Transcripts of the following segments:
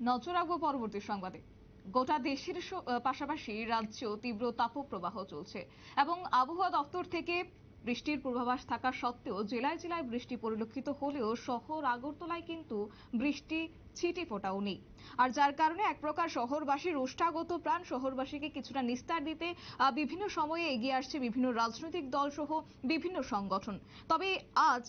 নজর রাখব পরবর্তী সংবাদে। গোটা দেশের পাশাপাশি রাজ্য তীব্র তাপপ্রবাহ চলছে এবং আবহাওয়া দপ্তর থেকে বৃষ্টির পূর্বাভাস থাকা সত্ত্বেও জেলায় জেলায় বৃষ্টি পরিলক্ষিত হলেও শহর আগরতলায় কিন্তু বৃষ্টি ছিটে ফোটাও নেই। আর যার কারণে এক প্রকার শহরবাসীর ওষ্ঠাগত প্রাণ শহরবাসীকে কিছুটা নিস্তার দিতে বিভিন্ন সময়ে এগিয়ে আসছে বিভিন্ন রাজনৈতিক দল সহ বিভিন্ন সংগঠন। তবে আজ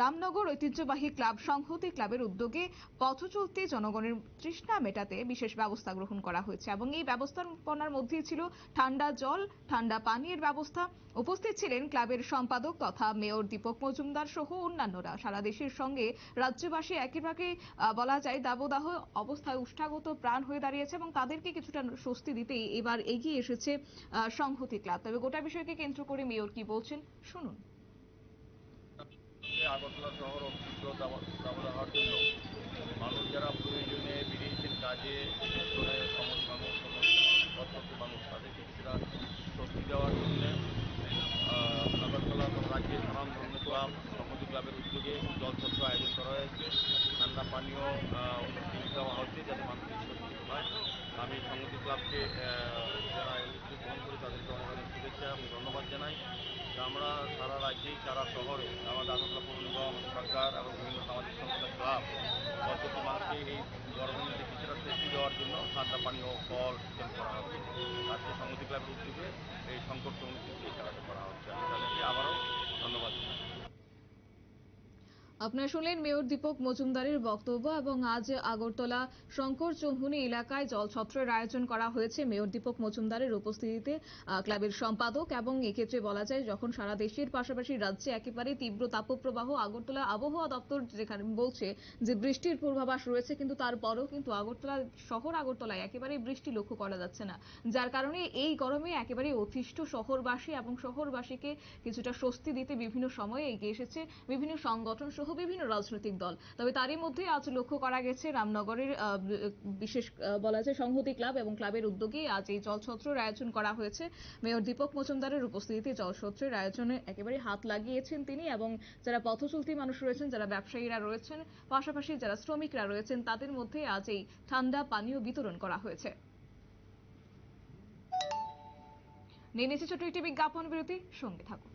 রামনগর ঐতিহ্যবাহী ক্লাব সংহতি ক্লাবের উদ্যোগে পথ চলতি জনগণের তৃষ্ণা মেটাতে বিশেষ ব্যবস্থা গ্রহণ করা হয়েছে এবং এই ব্যবস্থাপনার মধ্যেই ছিল ঠান্ডা জল, ঠান্ডা পানীয়ের ব্যবস্থা। উপস্থিত ছিলেন ক্লাবের সম্পাদক তথা মেয়র দীপক মজুমদার সহ অন্যান্যরা। সারা দেশের সঙ্গে রাজ্যবাসী একেবারে বলা যায় দাবদাহ অবস্থায় উষ্ঠাগত প্রাণ হয়ে দাঁড়িয়েছে এবং তাদেরকে কিছুটা স্বস্তি দিতেই এবার এগিয়ে এসেছে সংহতি ক্লাব। তবে গোটা বিষয়কে কেন্দ্র করে মেয়র কি বলছেন, শুনুন। যে আগরতলা শহর তীব্র দাবদাহর জন্য মানুষ যারা প্রয়োজনে বেরিয়েছেন কাজে সমাজ মানুষ সমাজ মানুষ, তাদেরকে কিছুটা স্বস্তি দেওয়ার জন্য আগরতলা রাজ্যের নানান ধর্ম ক্লাব সংহতি ক্লাবের উদ্যোগে জলছত্র আয়োজন করা হয়েছে। ঠান্ডা পানীয় দেওয়া হচ্ছে, যাতে মানুষের হয় আমি সংহতি ক্লাবকে যারা উদ্যোগ গ্রহণ করে তাদেরকে অনেক অনেক শুভেচ্ছা এবং ধন্যবাদ জানাই। আমরা সারা রাজ্যেই, সারা শহরে আমার আগরতলা পৌর নিগম সরকার এবং বিভিন্ন সামাজিক সংস্থা ক্লাব, প্রত্যেকটি মানুষকে এই গরমে কিছুটা সেফটি দেওয়ার জন্য ঠান্ডা পানীয় ফল সিস্টেম করা হচ্ছে। আজকে সংহতি ক্লাবের উদ্যোগে এই সংকট সমিতি খেলাটা করা হচ্ছে আমি তাদেরকে আবারও ধন্যবাদ জানাই আপনারা শুনলেন মেয়র দীপক মজুমদারের বক্তব্য এবং আজ আগরতলা শঙ্কর চৌমুহনী এলাকায় জলছত্রের আয়োজন করা হয়েছে। মেয়র দীপক মজুমদারের উপস্থিতিতে ক্লাবের সম্পাদক এবং এক্ষেত্রে বলা যায় যখন সারা দেশের পাশাপাশি রাজ্যে একেবারে তীব্র তাপপ্রবাহ আগরতলা আবহাওয়া দপ্তর যেখানে বলছে যে বৃষ্টির পূর্বাভাস রয়েছে কিন্তু তারপরেও কিন্তু আগরতলা শহর আগরতলায় একেবারে বৃষ্টি লক্ষ্য করা যাচ্ছে না। যার কারণে এই গরমে একেবারে অতিষ্ঠ শহরবাসী এবং শহরবাসীকে কিছুটা স্বস্তি দিতে বিভিন্ন সময়ে এগিয়ে এসেছে। বিভিন্ন সংগঠন সহ বিভিন্ন রাজনৈতিক দল। তবে তারই মধ্যে আজ লক্ষ্য করা গেছে, রামনগরের বিশেষ বলা যায় সংহতি ক্লাব এবং ক্লাবের উদ্যোগে আজ এই জলছত্রের আয়োজন করা হয়েছে। মেয়র দীপক মজুমদারের উপস্থিতিতে জলছত্রের আয়োজনে একেবারে হাত লাগিয়েছেন তিনি এবং যারা পথচলতি মানুষ রয়েছেন, যারা ব্যবসায়ীরা রয়েছেন, পাশাপাশি যারা শ্রমিকরা রয়েছেন, তাদের মধ্যে আজ এই ঠান্ডা পানীয় বিতরণ করা হয়েছে। নিয়ে নিচ্ছে ছোট্ট একটি বিজ্ঞাপন বিরতি, সঙ্গে থাকুন।